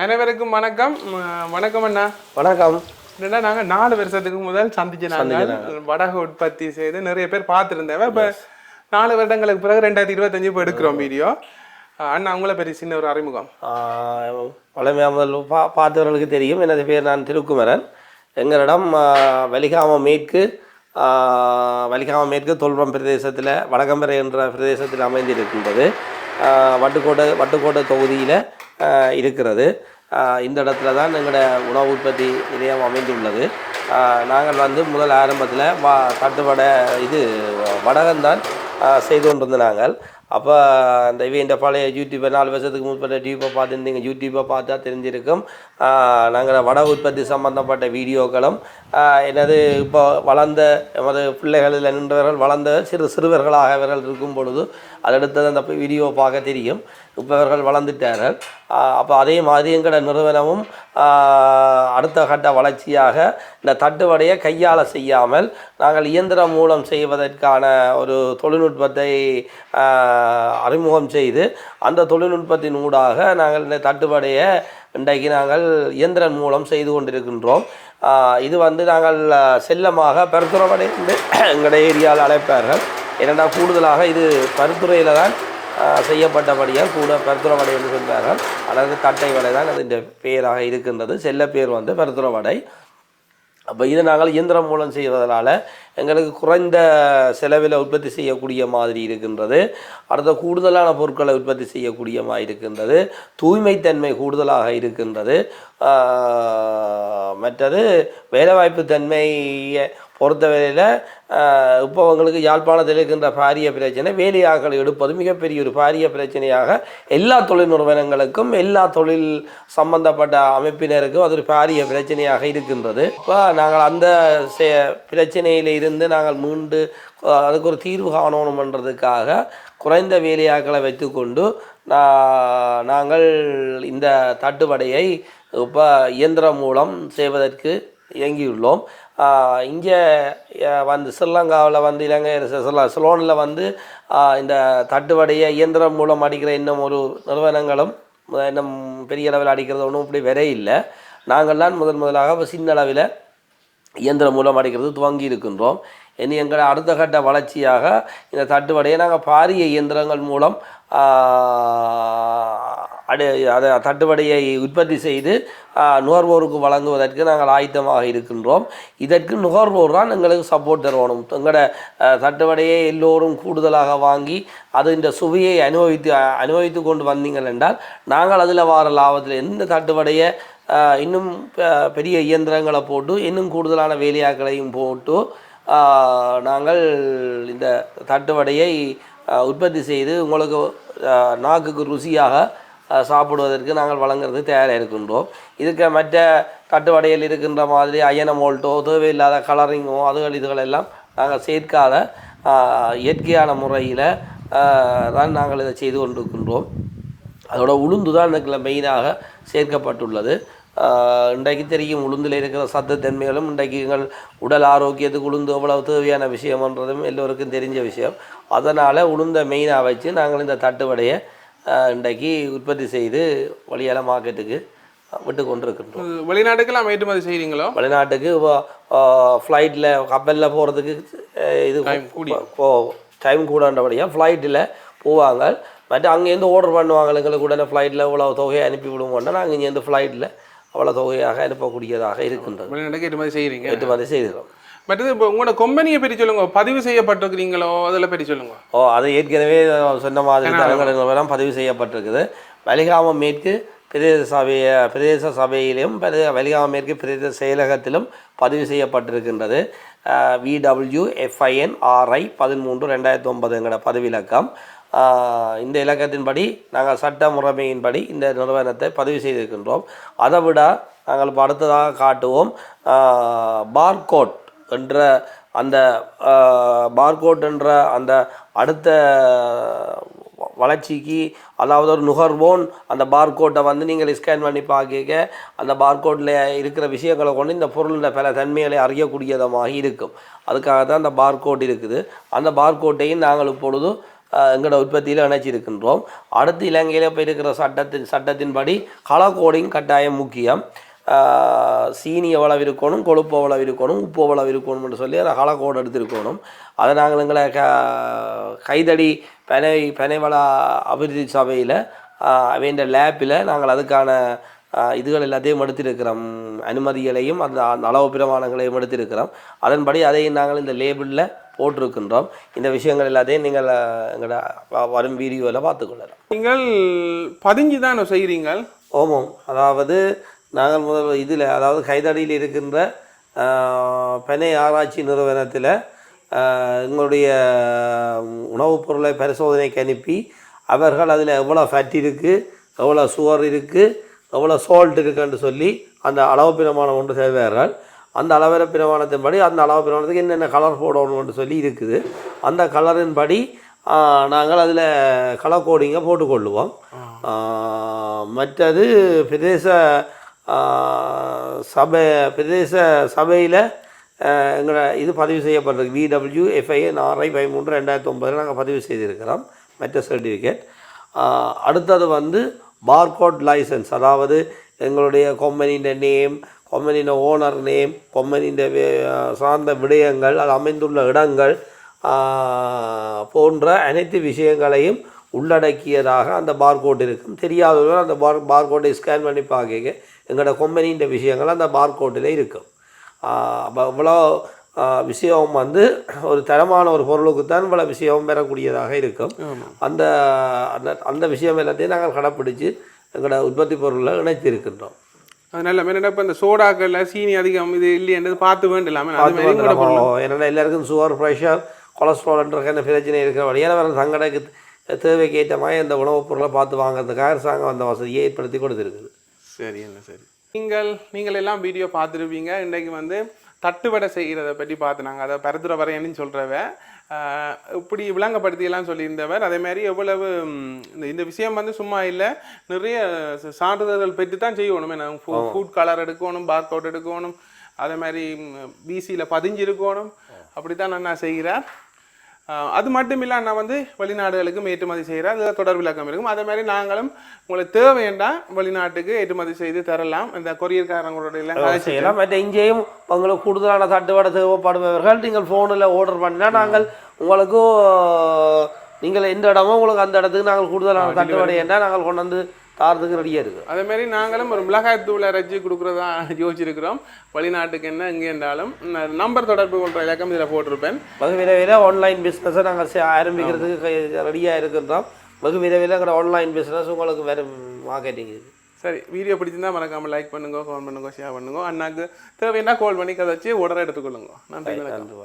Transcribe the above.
அனைவருக்கும் வணக்கம். வணக்கம் அண்ணா. வணக்கம். என்னடா நாங்க நாலு வருஷத்துக்கு முதல் சந்திச்சு நாங்கள் வடகு உற்பத்தி செய்து நிறைய பேர் பார்த்துருந்தேன். இப்போ நாலு வருடங்களுக்கு பிறகு ரெண்டாயிரத்தி இருபத்தஞ்சு இப்போ எடுக்கிறோம் வீடியோ. அண்ணா அவங்கள பெரிய சின்ன ஒரு அறிமுகம். பழமையா முதல் பா பார்த்தவர்களுக்கு தெரியும். எனது பேர் நான் திருக்குமரன். எங்களிடம் வலிகாம மேற்கு வலிகாம மேற்கு தொல்புரம் பிரதேசத்தில் வடகம்பரை என்ற பிரதேசத்தில் அமைந்திருக்கின்றது. வட்டுக்கோட்டை வட்டுக்கோட்டை தொகுதியில் இருக்கிறது. இந்த இடத்துல தான் எங்களோட உணவு உற்பத்தி நிலையம் அமைந்துள்ளது. நாங்கள் வந்து முதல் ஆரம்பத்தில் வா தட்டுவடை இது வடகம்தான் ஆஹ், செய்து கொண்டிருந்த நாங்கள். அப்போ இந்த இந்த பழைய யூடியூப்பை நாலு வருஷத்துக்கு முற்பட்ட டியூப்பை பார்த்துருந்தீங்க யூடியூப்பை பார்த்தா தெரிஞ்சிருக்கும். நாங்கள் வட உற்பத்தி சம்மந்தப்பட்ட வீடியோக்களும் என்னது எனது இப்போ வளர்ந்த எமது பிள்ளைகளில் நின்றவர்கள் வளர்ந்த சிறு சிறுவர்களாக இவர்கள் இருக்கும் பொழுது அதடுத்தது அந்த வீடியோ பார்க்க தெரியும். இப்போ இவர்கள் வளர்ந்துட்டார்கள். அப்போ அதே மாதிரி எங்களோட நிறுவனமும் அடுத்த கட்ட வளர்ச்சியாக இந்த தட்டுவடையை கையால் செய்யாமல் நாங்கள் இயந்திரம் மூலம் செய்வதற்கான ஒரு தொழில்நுட்பத்தை அறிமுகம் செய்து அந்த தொழில்நுட்பத்தின் ஊடாக நாங்கள் இந்த தட்டுவடையை இன்றைக்கு நாங்கள் இயந்திரம் மூலம் செய்து கொண்டிருக்கின்றோம். இது வந்து நாங்கள் செல்லமாக பருத்துறவடை எங்களுடைய ஏரியாவில் அழைப்பார்கள். ஏனென்றால் கூடுதலாக இது பருத்துறையில் தான் செய்யப்பட்டபடியாக கூட பருத்துற வடை என்று சொல்கிறார்கள் அதாவது தட்டை வடை தான் அது இந்த பேராக இருக்கின்றது. செல்ல பேர் வந்து பருத்துற வடை அப்போ இதை நாங்கள் இயந்திரம் மூலம் செய்வதனால எங்களுக்கு குறைந்த செலவில் உற்பத்தி செய்யக்கூடிய மாதிரி இருக்கின்றது. அடுத்த கூடுதலான பொருட்களை உற்பத்தி செய்யக்கூடிய மாதிரி இருக்கின்றது. தூய்மைத்தன்மை கூடுதலாக இருக்கின்றது. மற்றது வேலைவாய்ப்பு தன்மையை பொறுத்தவரையில் இப்போ உங்களுக்கு யாழ்ப்பாணத்தில் இருக்கின்ற பாரிய பிரச்சனை வேலையாட்களை எடுப்பது மிகப்பெரிய ஒரு பாரிய பிரச்சனையாக எல்லா தொழில் நிறுவனங்களுக்கும் எல்லா தொழில் சம்பந்தப்பட்ட அமைப்பினருக்கும் அது ஒரு பாரிய பிரச்சனையாக இருக்கின்றது. இப்போ நாங்கள் அந்த பிரச்சனையில் இருந்து நாங்கள் மீண்டு அதுக்கு ஒரு தீர்வு காணணுமன்றதுக்காக குறைந்த வேலையாட்களை வைத்துக்கொண்டு நாங்கள் இந்த தட்டுவடையை இப்போ இயந்திரம் மூலம் செய்வதற்கு இயங்கியுள்ளோம். இங்கே வந்து ஸ்ரீலங்காவில் வந்து இலங்கை சிலோனில் வந்து இந்த தட்டுவடையை இயந்திரம் மூலம் அடிக்கிற இன்னும் ஒரு நிறுவனங்களும் இன்னும் பெரிய அளவில் அடிக்கிறது ஒன்றும் இப்படி வரே இல்லை. நாங்கள்லாம் முதன் முதலாக சின்ன அளவில் இயந்திரம் மூலம் அடிக்கிறது துவங்கி இருக்கின்றோம். இனி எங்கள் அடுத்த கட்ட வளர்ச்சியாக இந்த தட்டுவடையை நாங்கள் பாரிய இயந்திரங்கள் மூலம் அடு அதை தட்டுவடையை உற்பத்தி செய்து நுகர்வோருக்கு வழங்குவதற்கு நாங்கள் ஆயத்தமாக இருக்கின்றோம். இதற்கு நுகர்வோர் தான் எங்களுக்கு சப்போர்ட் தருவணும். எங்களோட தட்டுவடையை எல்லோரும் கூடுதலாக வாங்கி அது இந்த சுவையை அனுபவித்து அனுபவித்து கொண்டு வந்தீங்கள் என்றால் நாங்கள் அதில் வார லாபத்தில் எந்த தட்டுவடையை இன்னும் பெ- பெரிய இயந்திரங்களை போட்டு இன்னும் கூடுதலான வேலையாட்களையும் போட்டு நாங்கள் இந்த தட்டுவடையை உற்பத்தி செய்து உங்களுக்கு நாக்குக்கு ருசியாக சாப்பிடுவதற்கு நாங்கள் வழங்குறது தயாராக இருக்கின்றோம். இதுக்கு மற்ற தட்டுவடையில் இருக்கின்ற மாதிரி அயனமோல்ட்டோ தேவையில்லாத கலரிங்கோ அதுகள் இதுகள் எல்லாம் நாங்கள் சேர்க்காத இயற்கையான முறையில் தான் நாங்கள் இதை செய்து கொண்டிருக்கின்றோம். அதோட உளுந்து தான் இதுக்குள்ள மெயினாக சேர்க்கப்பட்டுள்ளது. இன்றைக்கு தெரியும் உளுந்தில் இருக்கிற சத்தத்தன்மைகளும் இன்றைக்கு எங்கள் உடல் ஆரோக்கியத்துக்கு உளுந்து எவ்வளவு தேவையான விஷயம்ன்றதும் எல்லோருக்கும் தெரிஞ்ச விஷயம். அதனால் உளுந்தை மெயினாக வச்சு நாங்கள் இந்த தட்டுவடையை இன்றைக்கு உற்பத்தி செய்து வழியால மார்க்கெட்டுக்கு விட்டு கொண்டிருக்கின்றோம். இது வெளிநாட்டுக்கெல்லாம் ஏற்றுமதி செய்கிறீங்களோ வெளிநாட்டுக்கு ஃப்ளைட்டில் கப்பலில் போகிறதுக்கு இது ஓ டைம் கூடன்றபடியாக ஃப்ளைட்டில் போவாங்க. மற்ற அங்கேருந்து ஆர்டர் பண்ணுவாங்க எங்களுக்கு உடனே ஃப்ளைட்டில் இவ்வளோ தொகையை அனுப்பி விடுவோம்னா நாங்கள் இங்கேருந்து ஃப்ளைட்டில் அவ்வளோ தொகையாக அனுப்பக்கூடியதாக வெளிநாட்டுக்கு ஏற்றுமதி செய்கிறீங்க ஏற்றுமதி செய்கிறோம் மற்றது இப்போ உங்களோட கொம்பனியை பற்றி சொல்லுங்க. பதிவு செய்யப்பட்டிருக்கிறீங்களோ அதில் பற்றி சொல்லுங்க. ஓ அது ஏற்கனவே சொன்ன மாதிரி தரங்கள் நிறுவனம் பதிவு செய்யப்பட்டிருக்குது. வலிகாமம் மேற்கு பிரதேச சபைய பிரதேச சபையிலும் வலிகாமம் மேற்கு பிரதேச செயலகத்திலும் பதிவு செய்யப்பட்டிருக்கின்றது. விடபிள்யூ எஃப்ஐஎன் ஆர்ஐ பதிமூன்று ரெண்டாயிரத்தி ஒன்பதுங்கிற பதிவிலக்கம். இந்த இலக்கத்தின்படி நாங்கள் சட்ட முறைமையின்படி இந்த நிறுவனத்தை பதிவு செய்திருக்கின்றோம். அதை விட நாங்கள் இப்போ அடுத்ததாக காட்டுவோம். பார்கோட் என்ற அந்த பார்கோட்ன்ற அந்த அடுத்த வளர்ச்சிக்கு அதாவது ஒரு நுகர்வோன் அந்த பார்கோட்டை வந்து நீங்கள் ஸ்கேன் பண்ணி பார்க்க அந்த பார்கோட்டில் இருக்கிற விஷயங்களை கொண்டு இந்த பொருளின் பல தன்மைகளை அறியக்கூடியதமாக இருக்கும். அதுக்காக தான் அந்த பார்கோட் இருக்குது. அந்த பார்கோட்டையும் நாங்கள் இப்பொழுது எங்களோட உற்பத்தியில் இணைச்சிருக்கின்றோம். அடுத்து இலங்கையில் இப்போ இருக்கிற சட்டத்தின் சட்டத்தின்படி கலர் கோடிங் கட்டாயம் முக்கியம். சீனி எவ்வளவு இருக்கணும் கொழுப்பு எவ்வளவு இருக்கணும் உப்பு எவ்வளவு இருக்கணும்னு சொல்லி அதை கலர் கோடு எடுத்திருக்கணும். அதை நாங்கள் எங்களை க கைதடி பனை பனைவள அபிவிருத்தி சபையில் அவன் லேப்பில் நாங்கள் அதுக்கான இதுகள் எல்லாத்தையும் எடுத்திருக்கிறோம். அனுமதிகளையும் அந்த அளவு பிரமாணங்களையும் எடுத்திருக்கிறோம். அதன்படி அதையும் நாங்கள் இந்த லேபிளில் போட்டிருக்கின்றோம். இந்த விஷயங்கள் எல்லாத்தையும் நீங்கள் எங்களோட வரும் வீடியோவில் பார்த்துக்கொள்ளலாம் நீங்கள் பதிஞ்சு தான் செய்கிறீங்க ஓமம் அதாவது நாங்கள் முதல் இதில் அதாவது கைதடியில் இருக்கின்ற பெனை ஆராய்ச்சி நிறுவனத்தில் எங்களுடைய உணவுப் பொருளை பரிசோதனைக்கு அனுப்பி அவர்கள் அதில் எவ்வளோ ஃபேட் இருக்குது எவ்வளோ சுகர் இருக்குது எவ்வளோ சால்ட் இருக்குன்னு சொல்லி அந்த அளவு பிரமாணம் ஒன்று செய்வார்கள். அந்த அளவர பிரமாணத்தின்படி அந்த அளவு பிரமாணத்துக்கு என்னென்ன கலர் போடணும்னு சொல்லி இருக்குது. அந்த கலரின்படி நாங்கள் அதில் கலர் கோடிங்கை போட்டுக்கொள்ளுவோம். மற்றது பிரதேச சபை பிரதேச சபையில் எங்களை இது பதிவு செய்யப்பட்டிருக்கு விடபிள்யூ எஃப்ஐஎன் ஆர்ஐ பதிமூன்று ரெண்டாயிரத்தி ஒன்பதில் நாங்கள் பதிவு செய்திருக்கிறோம். மற்ற சர்டிஃபிகேட் அடுத்தது வந்து பார்கோட் லைசன்ஸ் அதாவது எங்களுடைய கொம்பனியின் நேம் கொம்பனியின் ஓனர் நேம் கொம்பனியின் சார்ந்த விடயங்கள் அது அமைந்துள்ள இடங்கள் போன்ற அனைத்து விஷயங்களையும் உள்ளடக்கியதாக அந்த பார்கோட் இருக்கும். தெரியாதவர்கள் அந்த பார் பார்கோட்டை ஸ்கேன் பண்ணி பார்க்க எங்களோட கொம்பனியின் விஷயங்கள் அந்த பார்கோட்டில் இருக்கும். அப்போ இவ்வளோ விஷயம் வந்து ஒரு தரமான ஒரு பொருளுக்கு தான் இவ்வளோ விஷயம் பெறக்கூடியதாக இருக்கும். அந்த அந்த அந்த விஷயம் எல்லாத்தையும் நாங்கள் கடைப்பிடிச்சு எங்களோட உற்பத்தி பொருளை இணைத்திருக்கின்றோம். அதனால என்ன இப்போ இந்த சோடாக்கள்ல சீனி அதிகம் இது இல்லையன்றது பார்த்து பொருள். ஏன்னா எல்லாருக்கும் சுகர் ப்ரெஷர் கொலஸ்ட்ரால்ன்ற என்ன பிரச்சனை இருக்கிற ஏன்னா வேறு தங்கடைக்கு தேவைக்கு ஏற்ற மாதிரி இந்த உணவுப் பொருளை பார்த்து வாங்குறதுக்காக அரசாங்கம் அந்த வசதியை ஏற்படுத்தி கொடுத்துருக்குது. சரி என்ன சரி. நீங்கள் நீங்கள் எல்லாம் வீடியோ பார்த்துருப்பீங்க. இன்றைக்கு வந்து தட்டுவடை செய்கிறத பற்றி பார்த்து நாங்கள் அதை பரதுர வரையன்னு சொல்கிறவ இப்படி விளங்கப்படுத்தி எல்லாம் சொல்லியிருந்தவர். அதே மாதிரி எவ்வளவு இந்த இந்த விஷயம் வந்து சும்மா இல்லை. நிறைய சான்றிதழ்கள் பெற்று தான் செய்யணும். என்ன ஃபுட் கலர் எடுக்கணும் பார்க் அவுட் எடுக்கணும். அதே மாதிரி பிசியில் பதிஞ்சு இருக்கணும் அப்படி தான் நான் செய்கிறார். அது மட்டும் இல்லை நான் வந்து வெளிநாடுகளுக்கும் ஏற்றுமதி செய்கிறேன் அதில் தொடர் விளக்கம் இருக்கும். அதே மாதிரி நாங்களும் உங்களுக்கு தேவையண்டா வெளிநாட்டுக்கு ஏற்றுமதி செய்து தரலாம். இந்த கொரியர்காரங்களோட எல்லாம் செய்யலாம். மற்ற இங்கேயும் உங்களுக்கு கூடுதலான தட்டுவடை தேவைப்படுபவர்கள் நீங்கள் ஃபோனில் ஆர்டர் பண்ணால் நாங்கள் உங்களுக்கு நீங்கள் எந்த இடமோ உங்களுக்கு அந்த இடத்துக்கு நாங்கள் கூடுதலான தட்டுவடை என்ன நாங்கள் கொண்டு வந்து தாரத்துக்கு ரெடியாக இருக்குது. அதே மாதிரி நாங்களும் ஒரு மிளகாய் தூள் அரைச்சி கொடுக்குறதா யோசிச்சிருக்கிறோம். வெளிநாட்டுக்கு என்ன எங்கே இருந்தாலும். நம்பர் தொடர்பு கொள்கிற இலக்கம் இதில் போட்டிருப்பேன். வெகு விரைவில் ஆன்லைன் பிஸ்னஸை நாங்கள் ஆரம்பிக்கிறதுக்கு ரெடியாக இருக்கின்றோம். வெகு விரைவில் எங்களோட ஆன்லைன் பிஸ்னஸ் உங்களுக்கு வேறு மார்க்கெட்டிங் இருக்குது சரி வீடியோ பிடிச்சிருந்தா மறக்காம லைக் பண்ணுங்க கமெண்ட் பண்ணுங்க ஷேர் பண்ணுங்க. அண்ணாக்கு தேவைன்னா கால் பண்ணி கதை வச்சு உடனே எடுத்துக்கொள்ளுங்க. நன்றி நன்றி